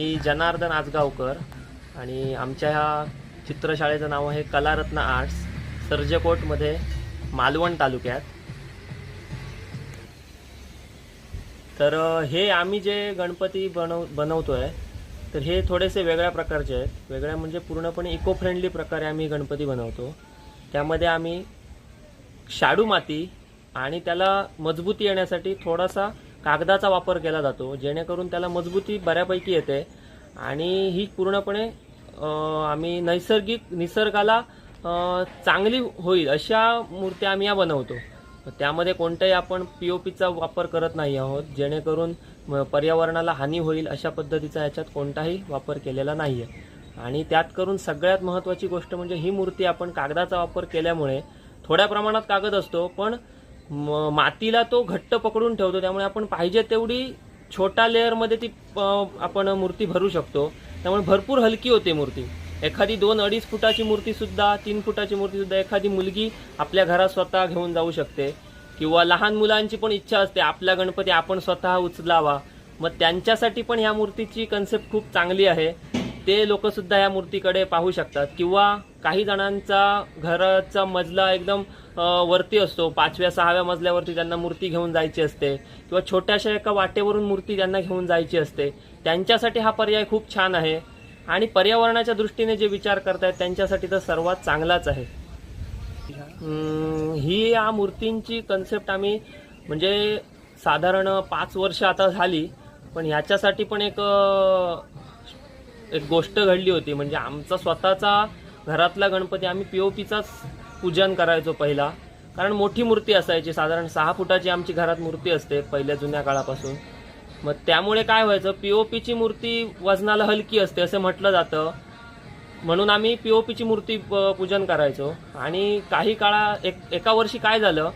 मी जनार्दन आजगावकर आणि आमच्या ह्या चित्रशाळेचं नाव आहे कलारत्न आर्ट्स सर्जकोटमध्ये मालवण तालुक्यात. तर हे आम्ही जे गणपती बनव बनवतो आहे तर हे थोडेसे वेगळ्या प्रकारचे आहेत. वेगळ्या म्हणजे पूर्णपणे इको फ्रेंडली प्रकारे आम्ही गणपती बनवतो. त्यामध्ये आम्ही शाडू माती आणि त्याला मजबूती येण्यासाठी थोडासा कागदाचा वापर केला जातो जेणेकरून त्याला मजबूती बऱ्यापैकी येते. आणि ही पूर्णपणे आम्ही नैसर्गिक निसर्गाला चांगली होईल अशा मूर्त्या आम्ही या बनवतो. त्यामध्ये कोणत्याही आपण पी ओ पीचा वापर करत नाही आहोत जेणेकरून पर्यावरणाला हानी होईल अशा पद्धतीचा याच्यात कोणताही वापर केलेला नाही आहे आणि त्यात करून सगळ्यात महत्त्वाची गोष्ट म्हणजे ही मूर्ती आपण कागदाचा वापर केल्यामुळे थोड्या प्रमाणात कागद असतो पण म- मातीला तो घट्ट पकडून ठेवतो त्यामुळे आपण पाहिजे तेवढी छोटा लेअरमध्ये ती आपण मूर्ती भरू शकतो. त्यामुळे भरपूर हलकी होते मूर्ती. एखादी दोन अडीच फुटाची मूर्तीसुद्धा तीन फुटाची मूर्तीसुद्धा एखादी मुलगी आपल्या घरात स्वतः घेऊन जाऊ शकते. किंवा लहान मुलांची पण इच्छा असते आपला गणपती आपण स्वतः उचलावा. मग त्यांच्यासाठी पण ह्या मूर्तीची कन्सेप्ट खूप चांगली आहे. ते लोक सुद्धा या मूर्तीकडे पाहू शकतात. किंवा काही जणांचा घराचा मजला एकदम वरती असतो. पाचव्या सहाव्या मजल्यावरती त्यांना मूर्ती घेऊन जायची असते. किंवा छोट्याशा एका वाटेवरून मूर्ती त्यांना घेऊन जायची असते. त्यांच्यासाठी हा पर्याय खूप छान आहे. आणि पर्यावरणाच्या दृष्टीने जे विचार करतायत त्यांच्यासाठी तर सर्वात चांगलाच आहे. ही या मूर्तींची कन्सेप्ट आम्ही म्हणजे साधारण पाच वर्ष आता झाली. पण ह्याच्यासाठी पण एक एक गोष्ट घडली होती म्हणजे आमचा स्वतःचा घरातला गणपती आम्ही पी ओ पीचाच पूजन करायचो पहिला. कारण मोठी मूर्ती असायची साधारण सहा फुटाची आमची घरात मूर्ती असते पहिल्या जुन्या काळापासून. मग त्यामुळे काय व्हायचं पी ओ पीची मूर्ती वजनाला हलकी असते असं म्हटलं जातं. म्हणून आम्ही पी ओ पीची मूर्ती प- पूजन करायचो. आणि काही काळा एक एका वर्षी काय झालं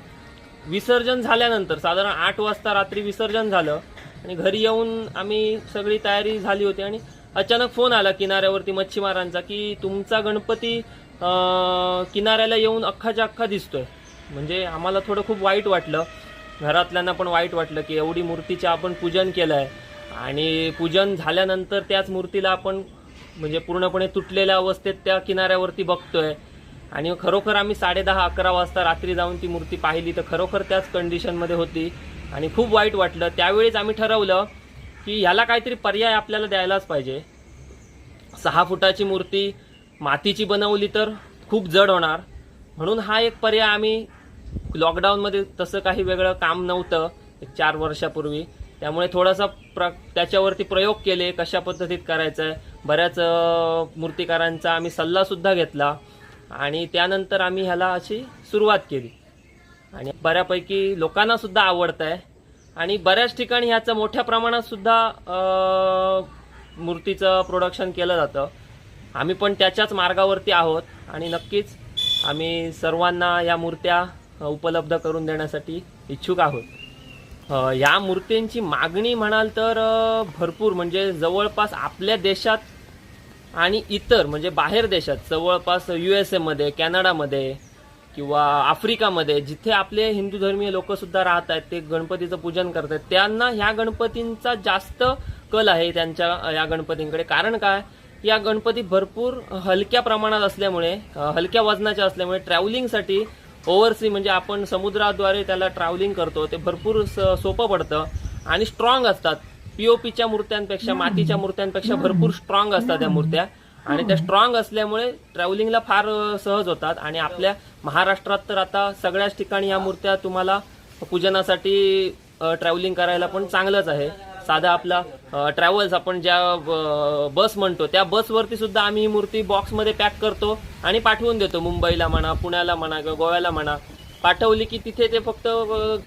विसर्जन झाल्यानंतर साधारण आठ वाजता रात्री विसर्जन झालं. आणि घरी येऊन आम्ही सगळी तयारी झाली होती आणि अचानक फोन आला किनाऱ्यावरती मच्छीमारांचा की तुमचा गणपती किनाऱ्याला येऊन अख्खाच्या अख्खा दिसतोय. म्हणजे आम्हाला थोडं खूप वाईट वाटलं. घरातल्यांना पण वाईट वाटलं की एवढी मूर्तीचं आपण पूजन केलं आहे आणि पूजन झाल्यानंतर त्याच मूर्तीला आपण म्हणजे पूर्णपणे तुटलेल्या अवस्थेत त्या किनाऱ्यावरती बघतोय. आणि खरोखर आम्ही साडे दहा अकरा वाजता रात्री जाऊन ती मूर्ती पाहिली तर खरोखर त्याच कंडिशनमध्ये होती. आणि खूप वाईट वाटलं. त्यावेळीच आम्ही ठरवलं की ह्याला काहीतरी पर्याय आपल्याला द्यायलाच पाहिजे. सहा फुटाची मूर्ती मातीची बनवली तर खूप जड होणार. म्हणून हा एक पर्याय आम्ही लॉकडाऊनमध्ये तसं काही वेगळं काम नव्हतं एक चार वर्षापूर्वी. त्यामुळे थोडासा प्र त्याच्यावरती प्रयोग केले कशा पद्धतीत करायचं आहे बऱ्याच मूर्तिकारांचा आम्ही सल्लासुद्धा घेतला. आणि त्यानंतर आम्ही ह्याला अशी सुरुवात केली. आणि बऱ्यापैकी लोकांनासुद्धा आवडतं आवडत आहे आणि बऱ्याच ठिकाणी ह्याचं मोठ्या प्रमाणात सुद्धा मूर्तीचं प्रोडक्शन केलं जातं. आम्ही पण त्याच्याच मार्गावरती आहोत आणि नक्कीच आम्ही सर्वांना या मूर्त्या उपलब्ध करून देण्यासाठी इच्छुक आहोत. या मूर्तींची मागणी म्हणाल तर भरपूर म्हणजे जवळपास आपल्या देशात आणि इतर म्हणजे बाहेर देशात जवळपास यू एस एमध्ये कॅनडामध्ये किंवा आफ्रिकामध्ये जिथे आपले हिंदू धर्मीय लोक सुद्धा राहत आहेत ते गणपतीचं पूजन करतात त्यांना ह्या गणपतींचा जास्त कल आहे त्यांच्या या गणपतींकडे. कारण काय? या गणपती भरपूर हलक्या प्रमाणात असल्यामुळे हलक्या वजनाच्या असल्यामुळे ट्रॅव्हलिंगसाठी ओव्हरसी म्हणजे आपण समुद्राद्वारे त्याला ट्रॅव्हलिंग करतो ते भरपूर स- सोपं पडतं आणि स्ट्रॉंग असतात. पीओपीच्या मूर्त्यांपेक्षा मातीच्या मूर्त्यांपेक्षा भरपूर स्ट्रॉंग असतात त्या मूर्त्या. आणि त्या स्ट्रॉंग असल्यामुळे ट्रॅव्हलिंगला फार सहज होतात आणि आपल्या महाराष्ट्रात तर आता सगळ्याच ठिकाणी या मूर्त्या तुम्हाला पूजनासाठी ट्रॅव्हलिंग करायला पण चांगलंच आहे. साधा आपला ट्रॅव्हल्स आपण ज्या बस म्हणतो त्या बसवरती सुद्धा आम्ही ही मूर्ती बॉक्समध्ये पॅक करतो आणि पाठवून देतो. मुंबईला म्हणा पुण्याला म्हणा किंवा गोव्याला म्हणा. पाठवली की तिथे ते फक्त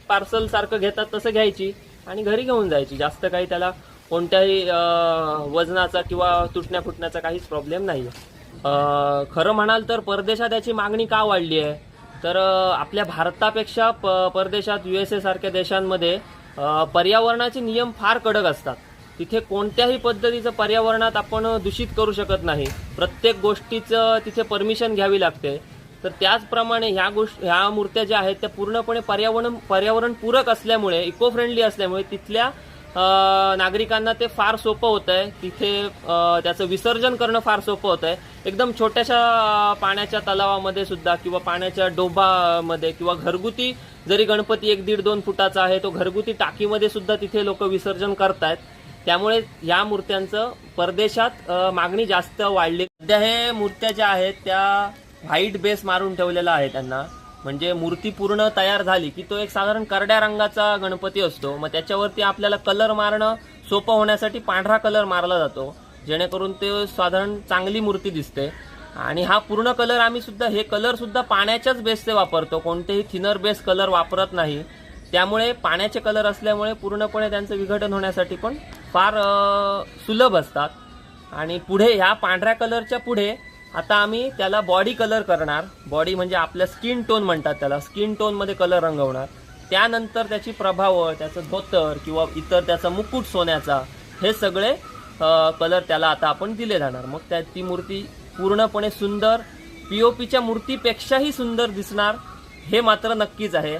पार्सल सारखं घेतात तसं घ्यायची आणि घरी घेऊन जायची. जास्त काही त्याला कोणत्याही वजनाचा किंवा तुटण्या फुटण्याचा काहीच प्रॉब्लेम नाही आहे खरं म्हणाल तर परदेशात याची मागणी का वाढली आहे? तर आपल्या भारतापेक्षा प परदेशात यू एस ए सारख्या देशांमध्ये पर्यावरणाचे नियम फार कडक असतात. तिथे कोणत्याही पद्धतीचं पर्यावरणात आपण दूषित करू शकत नाही. प्रत्येक गोष्टीचं तिथे परमिशन घ्यावी लागते. तर त्याचप्रमाणे ह्या गोष्ट ह्या मूर्त्या ज्या आहेत त्या पूर्णपणे पर्यावरण पर्यावरण पूरक असल्यामुळे इको फ्रेंडली असल्यामुळे तिथल्या नागरिकांना ते फार सोपं होत आहे तिथे त्याचं विसर्जन करणं फार सोपं होत आहे एकदम छोट्याशा पाण्याच्या तलावामध्ये सुद्धा किंवा पाण्याच्या डोबामध्ये किंवा घरगुती जरी गणपती एक दीड दोन फुटाचा आहे तो घरगुती टाकीमध्ये सुद्धा तिथे लोक विसर्जन करतायत. त्यामुळे या मूर्त्यांचं परदेशात मागणी जास्त वाढली. सध्या हे मूर्त्या ज्या आहेत त्या व्हाईट बेस मारून ठेवलेला आहे त्यांना. म्हणजे मूर्ती पूर्ण तयार झाली की तो एक साधारण करड्या रंगाचा गणपती असतो. मग त्याच्यावरती आपल्याला कलर मारणं सोपं होण्यासाठी पांढरा कलर मारला जातो. जेणेकरून ते साधारण चांगली मूर्ती दिसते. आणि हा पूर्ण कलर आम्ही सुद्धा हे कलर सुद्धा पाण्याच्याच बेसचे वापरतो. कोणतेही थिनर बेस कलर वापरत नाही. त्यामुळे पाण्याचे कलर असल्यामुळे पूर्णपणे त्यांचं विघटन होण्यासाठी पण फार सुलभ असतात. आणि पुढे ह्या पांढऱ्या कलरच्या पुढे आता आम्ही त्याला बॉडी कलर करणार. बॉडी म्हणजे आपल्या स्किन टोन म्हणतात त्याला. स्किन टोनमध्ये कलर रंगवणार. त्यानंतर त्याची प्रभाव त्याचं धोतर किंवा इतर त्याचा मुकुट सोन्याचा हे सगळे कलर त्याला आता आपण दिले जाणार. मग त्या ती मूर्ती पूर्णपणे सुंदर पी ओ पीच्या मूर्तीपेक्षाही सुंदर दिसणार हे मात्र नक्कीच आहे.